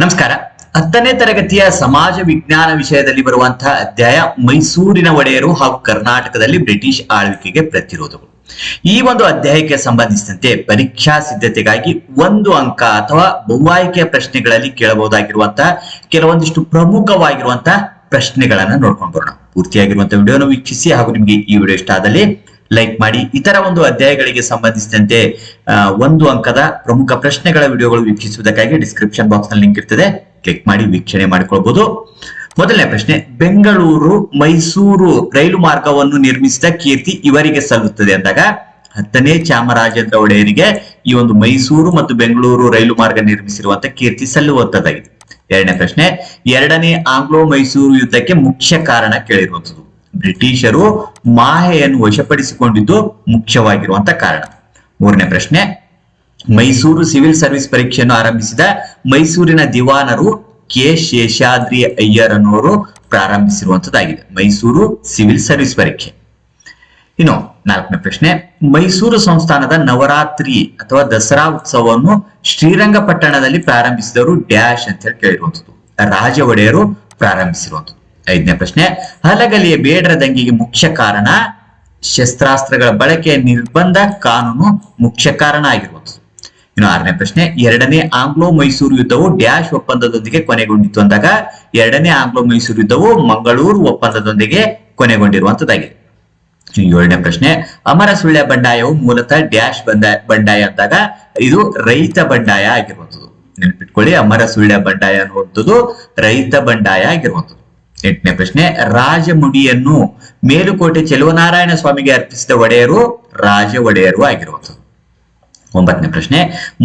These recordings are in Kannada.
ನಮಸ್ಕಾರ. ಹತ್ತನೇ ತರಗತಿಯ ಸಮಾಜ ವಿಜ್ಞಾನ ವಿಷಯದಲ್ಲಿ ಬರುವಂತಹ ಅಧ್ಯಾಯ ಮೈಸೂರಿನ ಒಡೆಯರು ಹಾಗೂ ಕರ್ನಾಟಕದಲ್ಲಿ ಬ್ರಿಟಿಷ್ ಆಳ್ವಿಕೆಗೆ ಪ್ರತಿರೋಧಗಳು. ಈ ಒಂದು ಅಧ್ಯಾಯಕ್ಕೆ ಸಂಬಂಧಿಸಿದಂತೆ ಪರೀಕ್ಷಾ ಸಿದ್ಧತೆಗಾಗಿ ಒಂದು ಅಂಕ ಅಥವಾ ಬಹುವಾಯ್ಕೆಯ ಪ್ರಶ್ನೆಗಳಲ್ಲಿ ಕೇಳಬಹುದಾಗಿರುವಂತಹ ಕೆಲವೊಂದಿಷ್ಟು ಪ್ರಮುಖವಾಗಿರುವಂತಹ ಪ್ರಶ್ನೆಗಳನ್ನ ನೋಡ್ಕೊಂಡು ಬರೋಣ. ಪೂರ್ತಿಯಾಗಿರುವಂತಹ ವಿಡಿಯೋನ ವೀಕ್ಷಿಸಿ ಹಾಗೂ ನಿಮಗೆ ಈ ವಿಡಿಯೋ ಇಷ್ಟ ಆದಲ್ಲಿ ಲೈಕ್ ಮಾಡಿ. ಇತರ ಒಂದು ಅಧ್ಯಾಯಗಳಿಗೆ ಸಂಬಂಧಿಸಿದಂತೆ ಒಂದು ಅಂಕದ ಪ್ರಮುಖ ಪ್ರಶ್ನೆಗಳ ವಿಡಿಯೋಗಳು ವೀಕ್ಷಿಸುವುದಕ್ಕಾಗಿ ಡಿಸ್ಕ್ರಿಪ್ಷನ್ ಬಾಕ್ಸ್ನಲ್ಲಿ ಲಿಂಕ್ ಇರ್ತದೆ. ಕ್ಲಿಕ್ ಮಾಡಿ, ವೀಕ್ಷಣೆ ಮಾಡಿಕೊಳ್ಬಹುದು ಮೊದಲನೇ ಪ್ರಶ್ನೆ, ಬೆಂಗಳೂರು, ಮೈಸೂರು ರೈಲು ಮಾರ್ಗವನ್ನು ನಿರ್ಮಿಸಿದ ಕೀರ್ತಿ ಇವರಿಗೆ ಸಲ್ಲುತ್ತದೆ ಅಂದಾಗ, ಹತ್ತನೇ ಚಾಮರಾಜೇಂದ್ರ ಒಡೆಯರಿಗೆ ಈ ಒಂದು ಮೈಸೂರು ಮತ್ತು ಬೆಂಗಳೂರು ರೈಲು ಮಾರ್ಗ ನಿರ್ಮಿಸಿರುವಂತ ಕೀರ್ತಿ ಸಲ್ಲುವಂತದ್ದಾಗಿದೆ. ಎರಡನೇ ಪ್ರಶ್ನೆ, ಎರಡನೇ ಆಂಗ್ಲೋ ಮೈಸೂರು ಯುದ್ಧಕ್ಕೆ ಮುಖ್ಯ ಕಾರಣ ಕೇಳಿರುವಂತದ್ದು. ಬ್ರಿಟಿಷರು ಮಾಹೆಯನ್ನು ವಶಪಡಿಸಿಕೊಂಡಿದ್ದು ಮುಖ್ಯವಾಗಿರುವಂತ ಕಾರಣ. ಮೂರನೇ ಪ್ರಶ್ನೆ, ಮೈಸೂರು ಸಿವಿಲ್ ಸರ್ವಿಸ್ ಪರೀಕ್ಷೆಯನ್ನು ಆರಂಭಿಸಿದ ಮೈಸೂರಿನ ದಿವಾನರು ಕೆ ಶೇಷಾದ್ರಿ ಅಯ್ಯರ್ ಅನ್ನೋರು ಪ್ರಾರಂಭಿಸಿರುವಂತದ್ದಾಗಿದೆ. ಮೈಸೂರು ಸಿವಿಲ್ ಸರ್ವಿಸ್ ಪರೀಕ್ಷೆ. ಇನ್ನು ನಾಲ್ಕನೇ ಪ್ರಶ್ನೆ, ಮೈಸೂರು ಸಂಸ್ಥಾನದ ನವರಾತ್ರಿ ಅಥವಾ ದಸರಾ ಉತ್ಸವವನ್ನು ಶ್ರೀರಂಗಪಟ್ಟಣದಲ್ಲಿ ಪ್ರಾರಂಭಿಸಿದವರು ಡ್ಯಾಶ್ ಅಂತ ಹೇಳಿ ಕೇಳಿರುವಂತದ್ದು. ರಾಜ ಒಡೆಯರು ಪ್ರಾರಂಭಿಸಿರುವಂತದ್ದು. ಐದನೇ ಪ್ರಶ್ನೆ, ಹಲಗಲಿಯ ಬೇಡರ ದಂಗೆಗೆ ಮುಖ್ಯ ಕಾರಣ ಶಸ್ತ್ರಾಸ್ತ್ರಗಳ ಬಳಕೆಯ ನಿರ್ಬಂಧ ಕಾನೂನು ಮುಖ್ಯ ಕಾರಣ ಆಗಿರುವುದು. ಇನ್ನು ಆರನೇ ಪ್ರಶ್ನೆ, ಎರಡನೇ ಆಂಗ್ಲೋ ಮೈಸೂರು ಯುದ್ಧವು ಡ್ಯಾಶ್ ಒಪ್ಪಂದದೊಂದಿಗೆ ಕೊನೆಗೊಂಡಿತು ಅಂದಾಗ ಎರಡನೇ ಆಂಗ್ಲೋ ಮೈಸೂರು ಯುದ್ಧವು ಮಂಗಳೂರು ಒಪ್ಪಂದದೊಂದಿಗೆ ಕೊನೆಗೊಂಡಿರುವಂತದ್ದಾಗಿದೆ ಏಳನೇ ಪ್ರಶ್ನೆ, ಅಮರ ಸುಳ್ಯ ಬಂಡಾಯವು ಮೂಲತಃ ಡ್ಯಾಶ್ ಬಂಡಾಯ ಬಂಡಾಯ ಅಂದಾಗ ಇದು ರೈತ ಬಂಡಾಯ ಆಗಿರುವಂಥದ್ದು ನೆನಪಿಟ್ಕೊಳ್ಳಿ, ಅಮರ ಸುಳ್ಯ ಬಂಡಾಯ ಅನ್ನುವಂಥದ್ದು ರೈತ ಬಂಡಾಯ ಆಗಿರುವಂತದ್ದು. ಎಂಟನೇ ಪ್ರಶ್ನೆ, ರಾಜಮುಡಿಯನ್ನು ಮೇಲುಕೋಟೆ ಚೆಲುವನಾರಾಯಣ ಸ್ವಾಮಿಗೆ ಅರ್ಪಿಸಿದ ಒಡೆಯರು ರಾಜ ಒಡೆಯರು ಆಗಿರುವಂಥದ್ದು ಒಂಬತ್ತನೇ ಪ್ರಶ್ನೆ,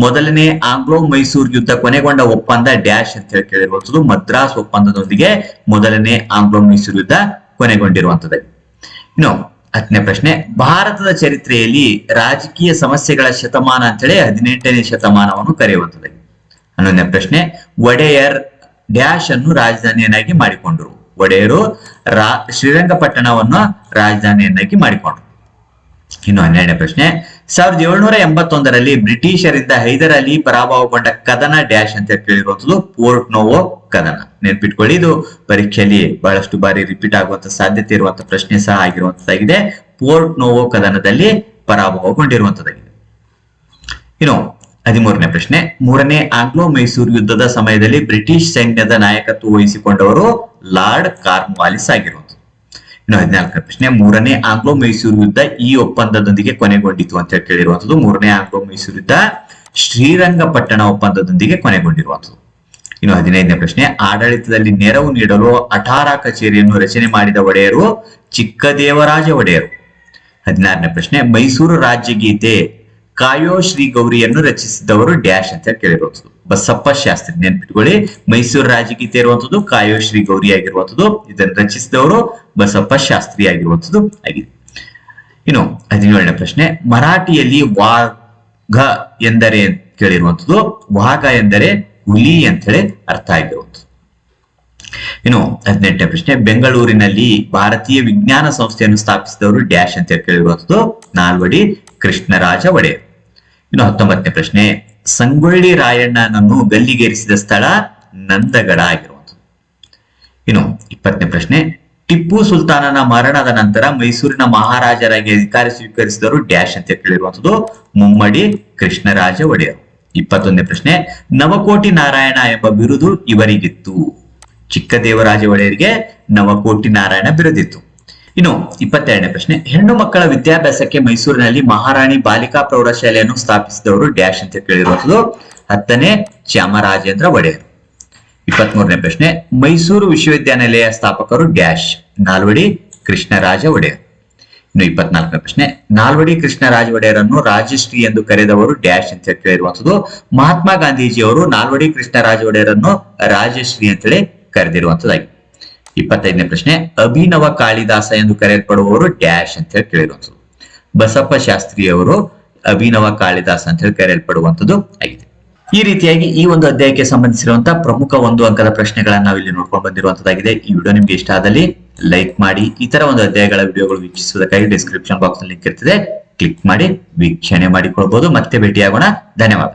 ಮೊದಲನೇ ಆಂಗ್ಲೋ ಮೈಸೂರು ಯುದ್ಧ ಕೊನೆಗೊಂಡ ಒಪ್ಪಂದ ಡ್ಯಾಶ್ ಅಂತ ಹೇಳಿ ಕೇಳಿರುವಂತದ್ದು ಮದ್ರಾಸ್ ಒಪ್ಪಂದದೊಂದಿಗೆ ಮೊದಲನೇ ಆಂಗ್ಲೋ ಮೈಸೂರು ಯುದ್ಧ ಕೊನೆಗೊಂಡಿರುವಂತದ್ದು ಇನ್ನು ಹತ್ತನೇ ಪ್ರಶ್ನೆ, ಭಾರತದ ಚರಿತ್ರೆಯಲ್ಲಿ ರಾಜಕೀಯ ಸಮಸ್ಯೆಗಳ ಶತಮಾನ ಅಂತೇಳಿ ಹದಿನೆಂಟನೇ ಶತಮಾನವನ್ನು ಕರೆಯುವಂತದ್ದು ಹನ್ನೊಂದನೇ ಪ್ರಶ್ನೆ, ಒಡೆಯರ್ ಡ್ಯಾಶ್ ಅನ್ನು ರಾಜಧಾನಿಯನ್ನಾಗಿ ಮಾಡಿಕೊಂಡರು. ಒಡೆಯರು ರಾ ಶ್ರೀರಂಗಪಟ್ಟಣವನ್ನು ರಾಜಧಾನಿಯನ್ನಾಗಿ ಮಾಡಿಕೊಂಡರು. ಇನ್ನು ಹನ್ನೆರಡನೇ ಪ್ರಶ್ನೆ, ಸಾವಿರದ ಏಳ್ನೂರ ಎಂಬತ್ತೊಂದರಲ್ಲಿ ಬ್ರಿಟಿಷರಿಂದ ಹೈದರ್ ಅಲಿ ಪರಾಭವಗೊಂಡ ಕದನ ಡ್ಯಾಶ್ ಅಂತ ಕೇಳಿರುವಂತದ್ದು ಪೋರ್ಟ್ ನೋವೋ ಕದನ. ನೆನ್ಪಿಟ್ಕೊಳ್ಳಿ, ಇದು ಪರೀಕ್ಷೆಯಲ್ಲಿ ಬಹಳಷ್ಟು ಬಾರಿ ರಿಪೀಟ್ ಆಗುವಂತ ಸಾಧ್ಯತೆ ಇರುವಂತ ಪ್ರಶ್ನೆ ಸಹ ಆಗಿರುವಂತದ್ದಾಗಿದೆ ಪೋರ್ಟ್ ನೋವೋ ಕದನದಲ್ಲಿ ಪರಾಭವಗೊಂಡಿರುವಂತದ್ದಾಗಿದೆ ಇನ್ನು ಹದಿಮೂರನೇ ಪ್ರಶ್ನೆ, ಮೂರನೇ ಆಂಗ್ಲೋ ಮೈಸೂರು ಯುದ್ಧದ ಸಮಯದಲ್ಲಿ ಬ್ರಿಟಿಷ್ ಸೈನ್ಯದ ನಾಯಕತ್ವ ವಹಿಸಿಕೊಂಡವರು ಲಾರ್ಡ್ ಕಾರ್ನ್ವಾಲಿಸ್ ಆಗಿರುವುದು ಇನ್ನು ಹದಿನಾಲ್ಕನೇ ಪ್ರಶ್ನೆ, ಮೂರನೇ ಆಂಗ್ಲೋ ಮೈಸೂರು ಯುದ್ಧ ಈ ಒಪ್ಪಂದದೊಂದಿಗೆ ಕೊನೆಗೊಂಡಿತು ಅಂತ ಹೇಳಿ ಕೇಳಿರುವಂತದ್ದು ಮೂರನೇ ಆಂಗ್ಲೋ ಮೈಸೂರು ಯುದ್ಧ ಶ್ರೀರಂಗಪಟ್ಟಣ ಒಪ್ಪಂದದೊಂದಿಗೆ ಕೊನೆಗೊಂಡಿರುವಂತದ್ದು ಇನ್ನು ಹದಿನೈದನೇ ಪ್ರಶ್ನೆ, ಆಡಳಿತದಲ್ಲಿ ನೆರವು ನೀಡಲು ಅಠಾರ ಕಚೇರಿಯನ್ನು ರಚನೆ ಮಾಡಿದ ಒಡೆಯರು ಚಿಕ್ಕದೇವರಾಜ ಒಡೆಯರು. ಹದಿನಾರನೇ ಪ್ರಶ್ನೆ, ಮೈಸೂರು ರಾಜ್ಯ ಗೀತೆ ಕಾಯೋ ಶ್ರೀ ಗೌರಿಯನ್ನು ರಚಿಸಿದವರು ಡ್ಯಾಶ್ ಅಂತ ಕೇಳಿರುವಂತದ್ದು ಬಸಪ್ಪ ಶಾಸ್ತ್ರಿ ನೆನ್ಪಿಟ್ಕೊಳ್ಳಿ. ಮೈಸೂರು ರಾಜಕೀಯ ಇರುವಂತದ್ದು ಕಾಯೋಶ್ರೀ ಗೌರಿ ಆಗಿರುವಂತದ್ದು. ಇದನ್ನು ರಚಿಸಿದವರು ಬಸಪ್ಪ ಶಾಸ್ತ್ರಿ ಆಗಿರುವಂತದ್ದು ಆಗಿದೆ. ಇನ್ನು ಹದಿನೇಳನೇ ಪ್ರಶ್ನೆ, ಮರಾಠಿಯಲ್ಲಿ ವಾಘ ಎಂದರೆ ಕೇಳಿರುವಂತದ್ದು. ವಾಘ ಎಂದರೆ ಹುಲಿ ಅಂತ ಹೇಳಿ ಅರ್ಥ ಆಗಿರುವಂತದ್ದು. ಇನ್ನು ಹದಿನೆಂಟನೇ ಪ್ರಶ್ನೆ, ಬೆಂಗಳೂರಿನಲ್ಲಿ ಭಾರತೀಯ ವಿಜ್ಞಾನ ಸಂಸ್ಥೆಯನ್ನು ಸ್ಥಾಪಿಸಿದವರು ಡ್ಯಾಶ್ ಅಂತ ಕೇಳಿರುವಂತದ್ದು. ನಾಲ್ವಡಿ ಕೃಷ್ಣರಾಜ ಒಡೆಯರ್. ಇನ್ನು ಹತ್ತೊಂಬತ್ತನೇ ಪ್ರಶ್ನೆ ಸಂಗೊಳ್ಳಿ ರಾಯಣ್ಣನನ್ನು ಗಲ್ಲಿಗೇರಿಸಿದ ಸ್ಥಳ ನಂದಗಡ ಆಗಿರುವಂಥದ್ದು. ಇನ್ನು ಇಪ್ಪತ್ತನೇ ಪ್ರಶ್ನೆ, ಟಿಪ್ಪು ಸುಲ್ತಾನನ ಮರಣದ ನಂತರ ಮೈಸೂರಿನ ಮಹಾರಾಜರಾಗಿ ಅಧಿಕಾರ ಸ್ವೀಕರಿಸಿದವರು ಡ್ಯಾಶ್ ಅಂತ ಕೇಳಿರುವಂತದ್ದು ಮುಮ್ಮಡಿ ಕೃಷ್ಣರಾಜ ಒಡೆಯರ್. ಇಪ್ಪತ್ತೊಂದನೇ ಪ್ರಶ್ನೆ, ನವಕೋಟಿ ನಾರಾಯಣ ಎಂಬ ಬಿರುದು ಇವರಿಗಿತ್ತು. ಚಿಕ್ಕದೇವರಾಜ ಒಡೆಯರಿಗೆ ನವಕೋಟಿ ನಾರಾಯಣ ಬಿರುದಿತ್ತು. ಇನ್ನು ಇಪ್ಪತ್ತೆರಡನೇ ಪ್ರಶ್ನೆ, ಹೆಣ್ಣು ಮಕ್ಕಳ ವಿದ್ಯಾಭ್ಯಾಸಕ್ಕೆ ಮೈಸೂರಿನಲ್ಲಿ ಮಹಾರಾಣಿ ಬಾಲಿಕಾ ಪ್ರೌಢಶಾಲೆಯನ್ನು ಸ್ಥಾಪಿಸಿದವರು ಡ್ಯಾಶ್ ಅಂತ ಕೇಳಿರುವಂತದ್ದು ಹತ್ತನೇ ಚಾಮರಾಜೇಂದ್ರ ಒಡೆಯರ್. ಇಪ್ಪತ್ಮೂರನೇ ಪ್ರಶ್ನೆ, ಮೈಸೂರು ವಿಶ್ವವಿದ್ಯಾನಿಲಯ ಸ್ಥಾಪಕರು ಡ್ಯಾಶ್, ನಾಲ್ವಡಿ ಕೃಷ್ಣರಾಜ ಒಡೆಯರ್. ಇನ್ನು ಇಪ್ಪತ್ನಾಲ್ಕನೇ ಪ್ರಶ್ನೆ, ನಾಲ್ವಡಿ ಕೃಷ್ಣರಾಜ ಒಡೆಯರನ್ನು ರಾಜಶ್ರೀ ಎಂದು ಕರೆದವರು ಡ್ಯಾಶ್ ಅಂತ ಕೇಳಿರುವಂತದ್ದು ಮಹಾತ್ಮ ಗಾಂಧೀಜಿಯವರು ನಾಲ್ವಡಿ ಕೃಷ್ಣರಾಜ ಒಡೆಯರನ್ನು ರಾಜಶ್ರೀ ಅಂತೇಳಿ ಕರೆದಿರುವಂತದ್ದಾಗಿದೆ ಇಪ್ಪತ್ತೈದನೇ ಪ್ರಶ್ನೆ, ಅಭಿನವ ಕಾಳಿದಾಸ ಎಂದು ಕರೆಯಲ್ಪಡುವವರು ಡ್ಯಾಶ್ ಅಂತ ಹೇಳಿ ಕೇಳಿರುವಂತದ್ದು ಬಸಪ್ಪ ಶಾಸ್ತ್ರಿಯವರು ಅಭಿನವ ಕಾಳಿದಾಸ ಅಂತ ಹೇಳಿ ಕರೆಯಲ್ಪಡುವಂತದ್ದು ಆಗಿದೆ ಈ ರೀತಿಯಾಗಿ ಈ ಒಂದು ಅಧ್ಯಾಯಕ್ಕೆ ಸಂಬಂಧಿಸಿರುವಂತಹ ಪ್ರಮುಖ ಒಂದು ಅಂಕದ ಪ್ರಶ್ನೆಗಳನ್ನ ನಾವು ಇಲ್ಲಿ ನೋಡ್ಕೊಂಡು ಬಂದಿರುವಂತದ್ದಾಗಿದೆ ಈ ವಿಡಿಯೋ ನಿಮ್ಗೆ ಇಷ್ಟ ಆದಲ್ಲಿ ಲೈಕ್ ಮಾಡಿ, ಇತರ ಒಂದು ಅಧ್ಯಾಯಗಳ ವಿಡಿಯೋಗಳು ವೀಕ್ಷಿಸುವುದಕ್ಕಾಗಿ ಡಿಸ್ಕ್ರಿಪ್ಷನ್ ಬಾಕ್ಸ್ ಲಿಂಕ್ ಇರ್ತದೆ. ಕ್ಲಿಕ್ ಮಾಡಿ, ವೀಕ್ಷಣೆ ಮಾಡಿಕೊಳ್ಬಹುದು ಮತ್ತೆ ಭೇಟಿಯಾಗೋಣ. ಧನ್ಯವಾದ.